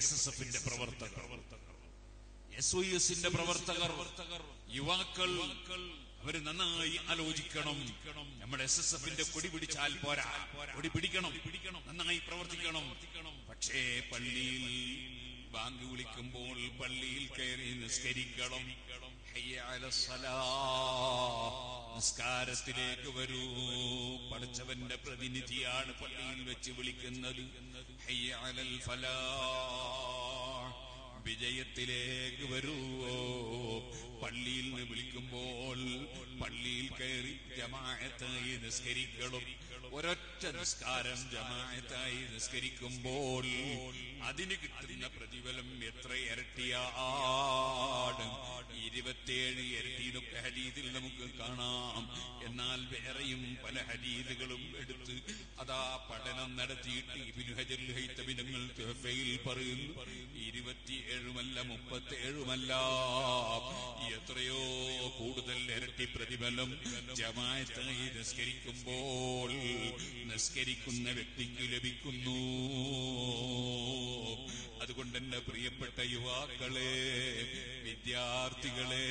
S S എഫിന്റെ പ്രവർത്തകർ. S O പ്രവർത്തകർ. യുവാക്കൾ. അവർ നന്നായി ആലോചിക്കണം. നമ്മുടെ എസ് എസ് എഫിന്റെ കൊടി പിടിച്ചാൽ പോരാ. കൊടി പിടിക്കണം. നന്നായി പ്രവർത്തിക്കണം. പക്ഷേ പള്ളിയിൽ ബാങ്ക് വിളിക്കുമ്പോൾ പള്ളിയിൽ കയറി നിസ്കരിക്കണം. നിസ്കാരത്തിലേക്ക് വരൂ. പഠിച്ചവന്റെ പ്രതിനിധിയാണ് പള്ളിയിൽ വെച്ച് വിളിക്കുന്നത്. വിജയത്തിലേക്ക് വരുവോ? പള്ളിയിൽ നിന്ന് വിളിക്കുമ്പോൾ പള്ളിയിൽ കയറി ജമാഅത്തായി നിസ്കരിക്കണം. ഒരൊറ്റ നിസ്കാരം ജമാഅത്തായി നിസ്കരിക്കുമ്പോൾ അതിന് കിട്ടുന്ന പ്രതിഫലം എത്ര ഇരട്ടിയാണ് ഇരുപത്തിയേഴ് ഇരട്ടിയിലൊക്കെ ഹരീതിൽ നമുക്ക് കാണാം. എന്നാൽ വേറെയും പല ഹരീതുകളും എടുത്ത് അതാ പഠനം നടത്തിയിട്ട് ഇബിനു ഹജർ ഹൈത്തബിനങ്ങൾ പറയുന്നു. ഇരുപത്തിയേഴുമല്ല മുപ്പത്തിയേഴുമല്ല എത്രയോ കൂടുതൽ ഇരട്ടി പ്രതിഫലം ജമായത്തായി നിസ്കരിക്കുമ്പോൾ നിസ്കരിക്കുന്ന വ്യക്തിക്ക് ലഭിക്കുന്നു. അതുകൊണ്ട് എന്റെ പ്രിയപ്പെട്ട യുവാക്കളെ വിദ്യാർത്ഥികളെ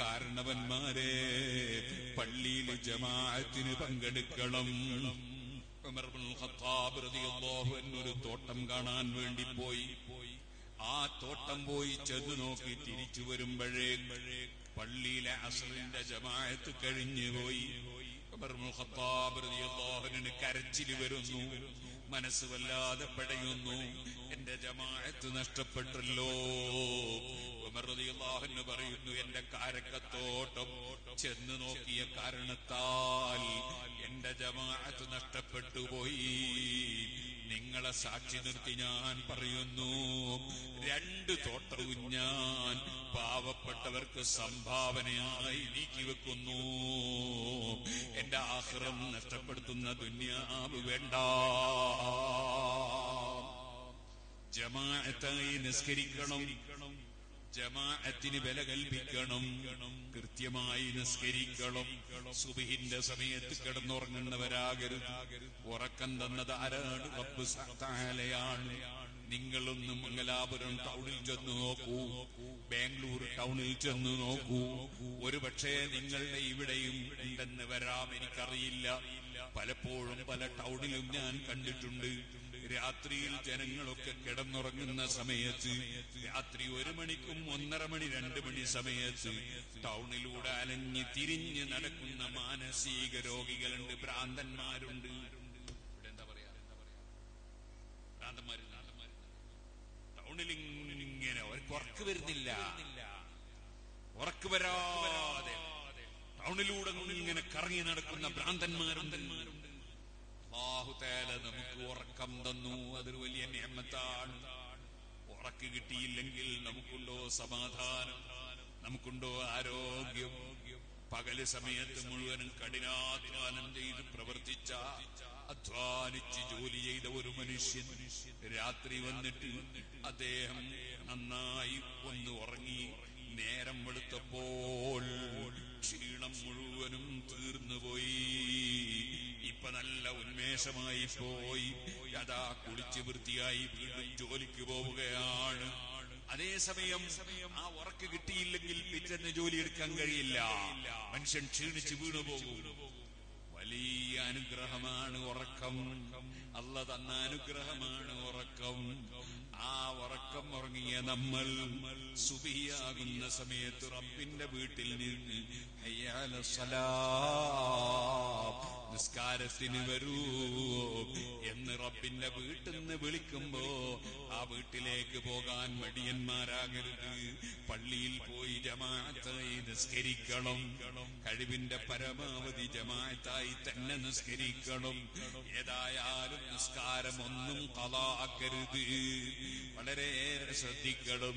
കാരണവന്മാരെ പള്ളിയിൽ ജമാഅത്തിന് പങ്കെടുക്കണം. ഒരു തോട്ടം കാണാൻ വേണ്ടി പോയി. ആ തോട്ടം പോയി ചെന്ന് നോക്കി തിരിച്ചു വരുമ്പോഴേ പള്ളിയിലെ അസറിന്റെ ജമാഅത്ത് കഴിഞ്ഞു പോയി. കരച്ചിൽ വരുന്നു. മനസ്സ് വല്ലാതെ പടയുന്നു. എന്റെ ജമാഅത്ത് നഷ്ടപ്പെട്ടല്ലോ. ഉമർ റളിയല്ലാഹു അൻഹു പറയുന്നു എന്റെ കാരക്കത്തോട്ടം ചെന്ന് നോക്കിയ കാരണത്താൽ എന്റെ ജമാഅത്ത് നഷ്ടപ്പെട്ടു പോയി. നിങ്ങളെ സാക്ഷി നിർത്തി ഞാൻ പറയുന്നു. രണ്ട് തോട്ടവും ഞാൻ പാവപ്പെട്ടവർക്ക് സംഭാവനയായി നീക്കിവെക്കുന്നു എന്റെ ആഹ്റം നഷ്ടപ്പെടുത്തുന്ന ദുന്യാവ് വേണ്ട. ജമാഅത്തായി നിസ്കരിക്കണം. ജമാഅത്തിന് വില കൽപ്പിക്കണം കൃത്യമായി നിസ്കരിക്കണം. സുബിഹിന്റെ സമയത്ത് കിടന്നുറങ്ങുന്നവരാകരുത്. ഉറക്കം തന്നത് ആരാണ് റബ്ബ് സത്താലയാണ് നിങ്ങളൊന്ന് മംഗലാപുരം ടൗണിൽ ചെന്ന് നോക്കൂ. ബാംഗ്ലൂർ ടൗണിൽ ചെന്ന് നോക്കൂ. ഒരു പക്ഷേ നിങ്ങളുടെ ഇവിടെയും ഉണ്ടെന്ന് വരാം എനിക്കറിയില്ല പലപ്പോഴും പല ടൗണിലും ഞാൻ കണ്ടിട്ടുണ്ട്. രാത്രിയിൽ ജനങ്ങളൊക്കെ കിടന്നുറങ്ങുന്ന സമയത്ത് രാത്രി ഒരു മണിക്കും ഒന്നര മണി രണ്ട് മണി സമയത്ത് ടൗണിലൂടെ അലഞ്ഞ് തിരിഞ്ഞ് നടക്കുന്ന മാനസിക രോഗികളുണ്ട് ഭ്രാന്തന്മാരുണ്ട്. ഇവിടെ എന്താ അവർക്ക് വരുന്നില്ല. ഉറക്ക് വരാതെ ടൗണിലൂടെ ഇങ്ങനെ കറങ്ങി നടക്കുന്ന ഭ്രാന്തന്മാരുണ്ട്. അള്ളാഹുതേല നമുക്ക് ഉറക്കം തന്നു. അതൊരു വലിയ നിയമത്താണ്. ഉറക്ക് കിട്ടിയില്ലെങ്കിൽ നമുക്കുണ്ടോ സമാധാനം? നമുക്കുണ്ടോ ആരോഗ്യം? പകൽ സമയത്ത് മുഴുവനും കഠിനാധ്വാനം ചെയ്ത് പ്രവർത്തിച്ച അധ്വാനിച്ച് ജോലി ചെയ്ത ഒരു മനുഷ്യൻ രാത്രി വന്നിട്ട് അദ്ദേഹം നന്നായി ഒന്ന് ഉറങ്ങി നേരം വെളുത്തപ്പോൾ ഇപ്പൊ നല്ല ഉന്മേഷമായി പോയി. അതാ കുളിച്ച് വൃത്തിയായി വീണ്ടും ജോലിക്ക് പോവുകയാണ്. അതേസമയം ആ ഉറക്ക് കിട്ടിയില്ലെങ്കിൽ പിറ്റേന്ന് ജോലി എടുക്കാൻ കഴിയില്ല. മനുഷ്യൻ ക്ഷീണിച്ച് വീണു പോകും. വലിയ അനുഗ്രഹമാണ് ഉറക്കം. അല്ല തന്ന അനുഗ്രഹമാണ് ഉറക്കം. ആ ഉറക്കം ഉറങ്ങിയ നമ്മൾ സുബിയാകുന്ന സമയത്ത് റബ്ബിന്റെ വീട്ടിൽ നിന്ന് അയ്യാല സലാ നിസ്കാരത്തിന് വരൂ. എന്ന് റബ്ബിന്റെ വീട്ടിൽ നിന്ന് വിളിക്കുമ്പോ ആ വീട്ടിലേക്ക് പോകാൻ മടിയന്മാരാകരുത്. പള്ളിയിൽ പോയി ജമാഅത്തായി നിസ്കരിക്കണം. കഴിവിന്റെ പരമാവധി ജമാഅത്തായി തന്നെ നിസ്കരിക്കണം. ഏതായാലും നിസ്കാരം ഒന്നും കലാക്കരുത് വളരെ ശ്രദ്ധിക്കണം.